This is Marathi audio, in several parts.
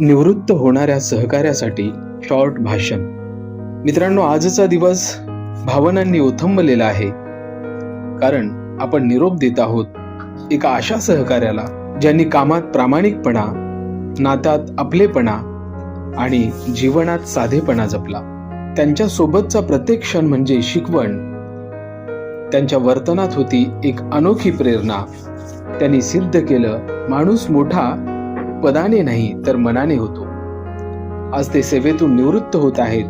निवृत्त होणाऱ्या सहकार्यासाठी शॉर्ट भाषण. मित्रांनो आजचा दिवस भावनांनी ओथंबलेला आहे. कारण आपण निरोप देत आहोत एका अशा सहकार्याला ज्यांनी कामात प्रामाणिकपणा नात्यात आपलेपणा आणि जीवनात साधेपणा जपला. त्यांच्या सोबतचा प्रत्येक क्षण म्हणजे शिकवण. त्यांच्या वर्तनात होती एक अनोखी प्रेरणा. त्यांनी सिद्ध केलं माणूस मोठा पदाने नाही तर मनाने होतो. आज ते सेवेतून निवृत्त होत आहेत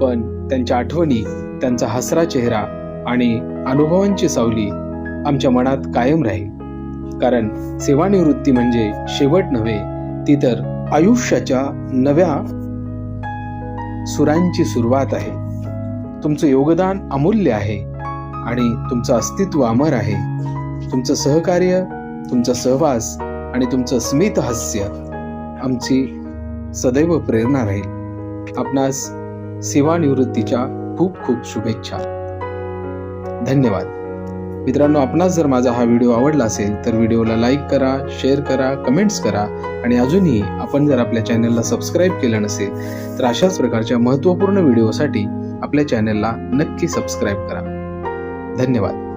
पण त्यांच्या आठवणी त्यांचा हसरा चेहरा आणि अनुभवांची सावली आमच्या मनात कायम राहील. कारण सेवानिवृत्ती म्हणजे शेवट नव्हे ती तर आयुष्याच्या नव्या सुरांची सुरुवात आहे. तुमचं योगदान अमूल्य आहे आणि तुमचं अस्तित्व अमर आहे. तुमचं सहकार्य तुमचा सहवास आणि तुमचं स्मित हास्य आमची सदैव प्रेरणा राहील. आपणास सेवानिवृत्तीच्या खूप खूप शुभेच्छा. धन्यवाद. मित्रांनो आपणास जर माझा हा व्हिडिओ आवडला असेल तर व्हिडिओला लाईक करा शेअर करा कमेंट्स करा आणि अजूनही आपण जर आपल्या चॅनलला सबस्क्राईब केलं नसेल तर अशाच प्रकारच्या महत्त्वपूर्ण व्हिडिओसाठी आपल्या चॅनलला नक्की सबस्क्राईब करा. धन्यवाद.